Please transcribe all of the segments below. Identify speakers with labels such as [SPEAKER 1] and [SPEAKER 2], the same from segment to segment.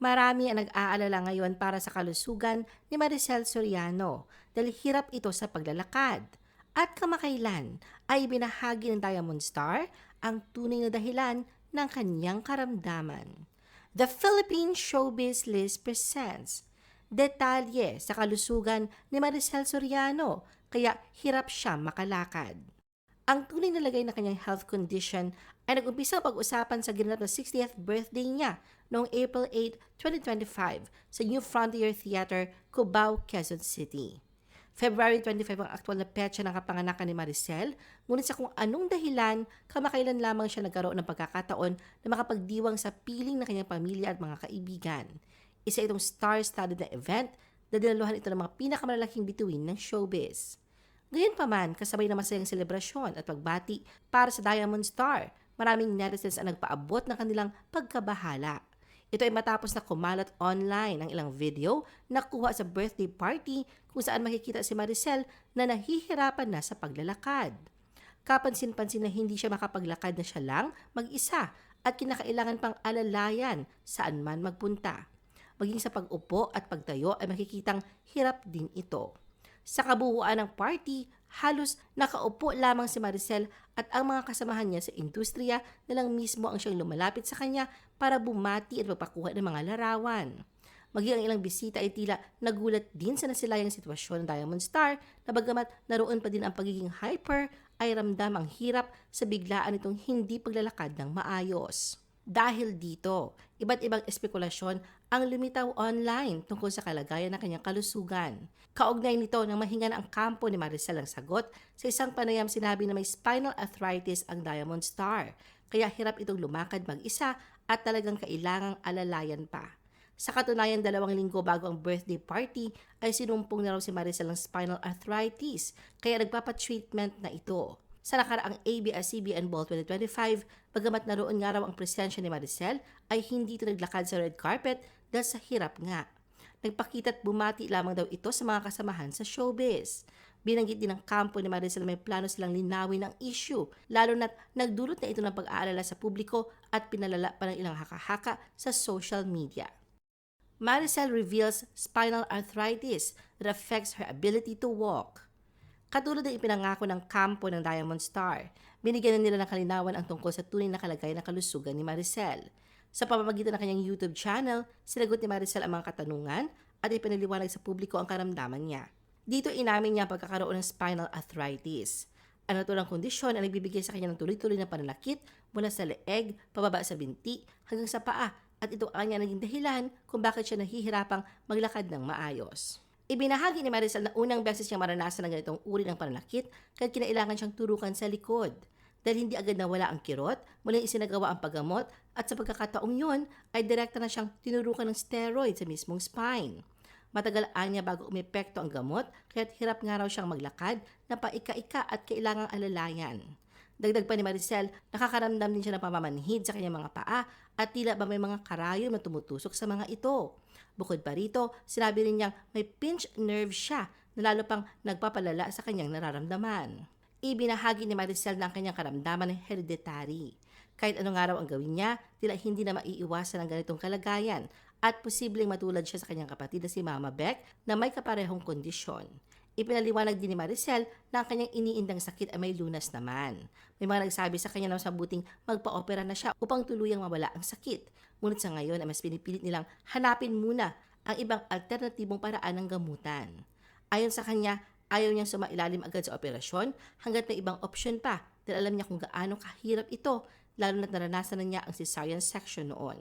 [SPEAKER 1] Marami ang nag-aalala ngayon para sa kalusugan ni Maricel Soriano dahil hirap ito sa paglalakad. At kamakailan ay binahagi ng Diamond Star ang tunay na dahilan ng kanyang karamdaman. The Philippine Showbiz List presents detalye sa kalusugan ni Maricel Soriano kaya hirap siya makalakad. Ang tunay na lagay ng kanyang health condition ay nag-umpisa pag-usapan sa ginanap na 60th birthday niya noong April 8, 2025 sa New Frontier Theater, Cubao, Quezon City. February 25 ang aktwal na petsa ng kapanganakan ni Maricel, ngunit sa kung anong dahilan, kamakailan lamang siya nagkaroon ng pagkakataon na makapagdiwang sa piling ng kanyang pamilya at mga kaibigan. Isa itong star-studded na event na dinaluhan ito ng mga pinakamalalaking bituin ng showbiz. Gayunpaman, kasabay na masayang selebrasyon at pagbati para sa Diamond Star, maraming netizens ang nagpaabot ng kanilang pagkabahala. Ito ay matapos na kumalat online ang ilang video na kuha sa birthday party kung saan makikita si Maricel na nahihirapan na sa paglalakad. Kapansin-pansin na hindi siya makapaglakad na siya lang mag-isa at kinakailangan pang alalayan saan man magpunta. Maging sa pag-upo at pagtayo ay makikitang hirap din ito. Sa kabuuan ng party, halos nakaupo lamang si Maricel at ang mga kasamahan niya sa industriya na lang mismo ang siyang lumalapit sa kanya para bumati at magpakuha ng mga larawan. Maging ang ilang bisita ay tila nagulat din sa nasilayang sitwasyon ng Diamond Star na bagamat naroon pa din ang pagiging hyper ay ramdam ang hirap sa biglaan itong hindi paglalakad ng maayos. Dahil dito, iba't ibang espekulasyon ang lumitaw online tungkol sa kalagayan ng kanyang kalusugan. Kaugnay nito nang mahinga na ang kampo ni Maricel ang sagot sa isang panayam sinabi na may spinal arthritis ang Diamond Star, kaya hirap itong lumakad mag-isa at talagang kailangang alalayan pa. Sa katunayan, dalawang linggo bago ang birthday party ay sinumpong na raw si Maricel ng spinal arthritis, kaya nagpapa-treatment na ito. Sa nakaraang ABS-CBN Ball 2025, bagamat naroon nga raw ang presensya ni Maricel, ay hindi ito naglakad sa red carpet dahil sa hirap nga. Nagpakita at bumati lamang daw ito sa mga kasamahan sa showbiz. Binanggit din ng kampo ni Maricel na may plano silang linawin ang issue, lalo na't nagdulot na ito ng pag-aalala sa publiko at pinalala pa ng ilang haka-haka sa social media. Maricel reveals spinal arthritis that affects her ability to walk. Katulad ng ipinangako ng kampo ng Diamond Star, binigyan na nila ng kalinawan ang tungkol sa tunay na kalagay ng kalusugan ni Maricel. Sa pamamagitan ng kanyang YouTube channel, sinagot ni Maricel ang mga katanungan at ipinaliwanag sa publiko ang karamdaman niya. Dito inamin niya ang pagkakaroon ng spinal arthritis. Ang naturang kondisyon ang nagbibigay sa kanya ng tuloy-tuloy na pananakit mula sa leeg, pababa sa binti, hanggang sa paa at ito ang niya naging dahilan kung bakit siya nahihirapang maglakad ng maayos. Ibinahagi ni Maricel na unang beses niyang maranasan ng ganitong uri ng pananakit kaya kinailangan siyang turukan sa likod. Dahil hindi agad nawala ang kirot, muling isinagawa ang paggamot at sa pagkakataong yun ay direkta na siyang tinurukan ng steroid sa mismong spine. Matagal niya bago umepekto ang gamot kaya't hirap nga raw siyang maglakad na paika-ika at kailangang alalayan. Dagdag pa ni Maricel, nakakaramdam din siya ng pamamanhid sa kanyang mga paa at tila ba may mga karayom na tumutusok sa mga ito. Bukod pa rito, sinabi rin niyang may pinched nerve siya na lalo pang nagpapalala sa kanyang nararamdaman. Ibinahagi ni Maricel na ang kanyang karamdaman ay hereditary. Kahit anong araw ang gawin niya, tila hindi na maiiwasan ang ganitong kalagayan at posibleng matulad siya sa kanyang kapatid na si Mama Beck na may kaparehong kondisyon. Ipinaliwanag din ni Maricel na ang kanyang iniindang sakit ay may lunas naman. May mga nagsabi sa kanya na masabuting magpa-opera na siya upang tuluyang mawala ang sakit. Ngunit sa ngayon ay mas pinipilit nilang hanapin muna ang ibang alternatibong paraan ng gamutan. Ayon sa kanya, ayaw niyang sumailalim agad sa operasyon hanggat may ibang opsyon pa dahil alam niya kung gaano kahirap ito lalo na't naranasan na niya ang cesarean section noon.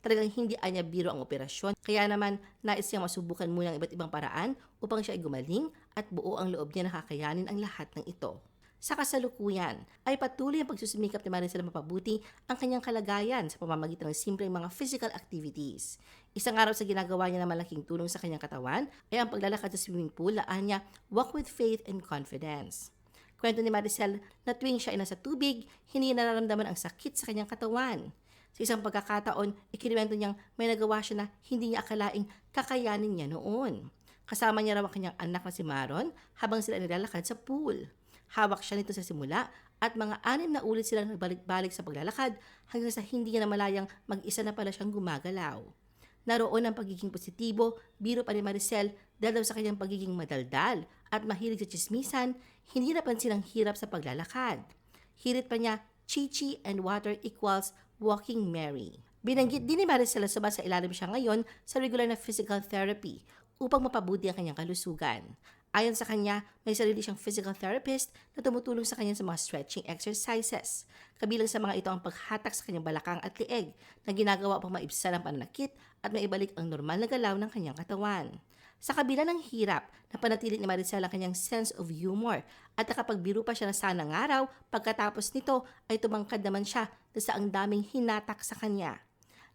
[SPEAKER 1] Talagang hindi anya biro ang operasyon, kaya naman nais niyang masubukan muna ang iba't ibang paraan upang siya ay gumaling at buo ang loob niya na kakayanin ang lahat ng ito. Sa kasalukuyan, ay patuloy ang pagsusumikap ni Maricel mapabuti ang kanyang kalagayan sa pamamagitan ng simpleng mga physical activities. Isang araw sa ginagawa niya na malaking tulong sa kanyang katawan ay ang paglalakad sa swimming pool laan niya Walk with Faith and Confidence. Kwento ni Maricel na tuwing siya ay nasa tubig, hindi nararamdaman ang sakit sa kanyang katawan. Sa isang pagkakataon, ikiniwento niyang may nagawa siya na hindi niya akalaing kakayanin niya noon. Kasama niya raw ang kanyang anak na si Maron habang sila nilalakad sa pool. Hawak siya nito sa simula at mga anim na ulit silang nagbalik-balik sa paglalakad hanggang sa hindi niya na malayang mag-isa na pala siyang gumagalaw. Naroon ang pagiging positibo, biro pa ni Maricel dahil sa kanyang pagiging madaldal at mahilig sa chismisan, hindi napansin ang hirap sa paglalakad. Hirit pa niya, Chichi and water equals walking Mary. Binanggit din ni Maricel na sa ilalim siya ngayon sa regular na physical therapy upang mapabuti ang kanyang kalusugan. Ayon sa kanya, may sarili siyang physical therapist na tumutulong sa kanya sa mga stretching exercises. Kabilang sa mga ito ang paghatak sa kanyang balakang at lieg na ginagawa upang maibsan ang pananakit at maibalik ang normal na galaw ng kanyang katawan. Sa kabila ng hirap, napanatili ni Maricel ang kanyang sense of humor at nakapagbiro pa siya na sanang araw pagkatapos nito ay tumangkad naman siya sa ang daming hinatak sa kanya.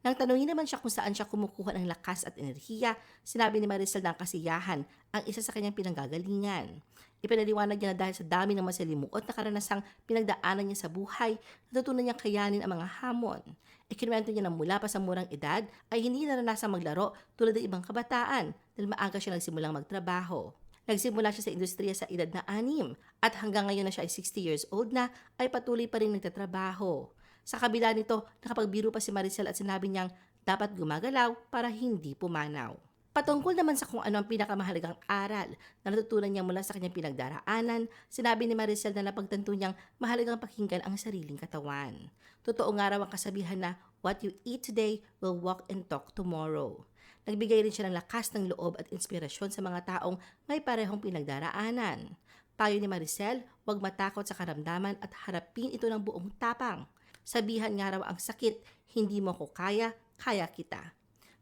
[SPEAKER 1] Nang tanungin naman siya kung saan siya kumukuha ng lakas at enerhiya, sinabi ni Maricel na ang kasiyahan ang isa sa kanyang pinanggagalingan. Ipinaliwanag niya na dahil sa dami ng masalimuot na karanasang pinagdaanan niya sa buhay, natutunan niyang kayanin ang mga hamon. Ikinuwento niya na mula pa sa murang edad ay hindi naranasang maglaro tulad ng ibang kabataan dahil maaga siya nagsimulang magtrabaho. Nagsimula siya sa industriya sa edad na anim at hanggang ngayon na siya ay 60 years old na ay patuloy pa rin nagtatrabaho. Sa kabila nito, nakapagbiro pa si Maricel at sinabi niyang dapat gumagalaw para hindi pumanaw. Patungkol naman sa kung ano ang pinakamahalagang aral na natutunan niya mula sa kanyang pinagdaraanan, sinabi ni Maricel na napagtanto niyang mahalagang pakinggan ang sariling katawan. Totoo nga raw ang kasabihan na what you eat today will walk and talk tomorrow. Nagbigay rin siya ng lakas ng loob at inspirasyon sa mga taong may parehong pinagdaraanan. Payo ni Maricel, huwag matakot sa karamdaman at harapin ito ng buong tapang. Sabihan nga raw ang sakit, hindi mo ko kaya, kaya kita.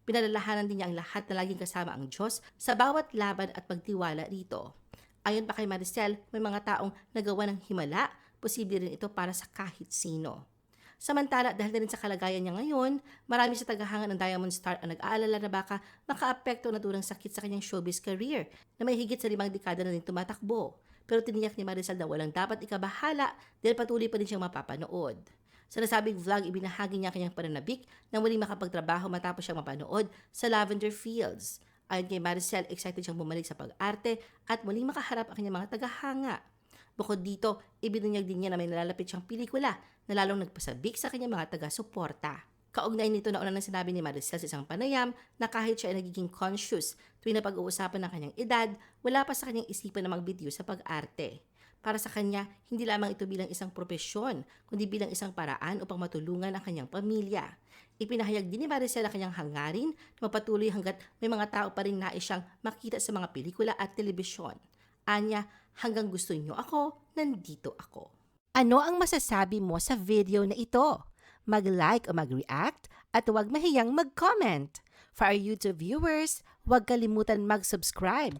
[SPEAKER 1] Pinalalahanan din niya ang lahat na laging kasama ang Diyos sa bawat laban at pagtiwala rito. Ayon pa kay Maricel, may mga taong nagawa ng himala, posible rin ito para sa kahit sino. Samantala, dahil na rin sa kalagayan niya ngayon, marami sa tagahangan ng Diamond Star ang nag-aalala na baka makaapekto na turang sakit sa kanyang showbiz career na may higit sa limang dekada na rin tumatakbo. Pero tiniyak ni Maricel na walang dapat ikabahala dahil patuloy pa rin siyang mapapanood. Sa nasabing vlog, ibinahagi niya kanyang pananabik na muling makapagtrabaho matapos siyang mapanood sa Lavender Fields. Ayon kay Maricel, excited siyang bumalik sa pag-arte at muling makaharap ang kanyang mga tagahanga. Bukod dito, ibinunyag din niya na may nalalapit siyang pelikula na lalong nagpasabik sa kanyang mga taga-suporta. Kaugnay nito na una nang sinabi ni Maricel sa isang panayam na kahit siya ay nagiging conscious tuwing na pag-uusapan ng kanyang edad, wala pa sa kanyang isipan na magbitiw sa pag-arte. Para sa kanya, hindi lamang ito bilang isang propesyon, kundi bilang isang paraan upang matulungan ang kanyang pamilya. Ipinahayag din ni Maricel ang kanyang hangarin na mapatuloy hanggat may mga tao pa rin nais siyang makita sa mga pelikula at telebisyon. Anya, hanggang gusto niyo ako, nandito ako. Ano ang masasabi mo sa video na ito? Mag-like o mag-react at huwag mahiyang mag-comment. For our YouTube viewers, huwag kalimutan mag-subscribe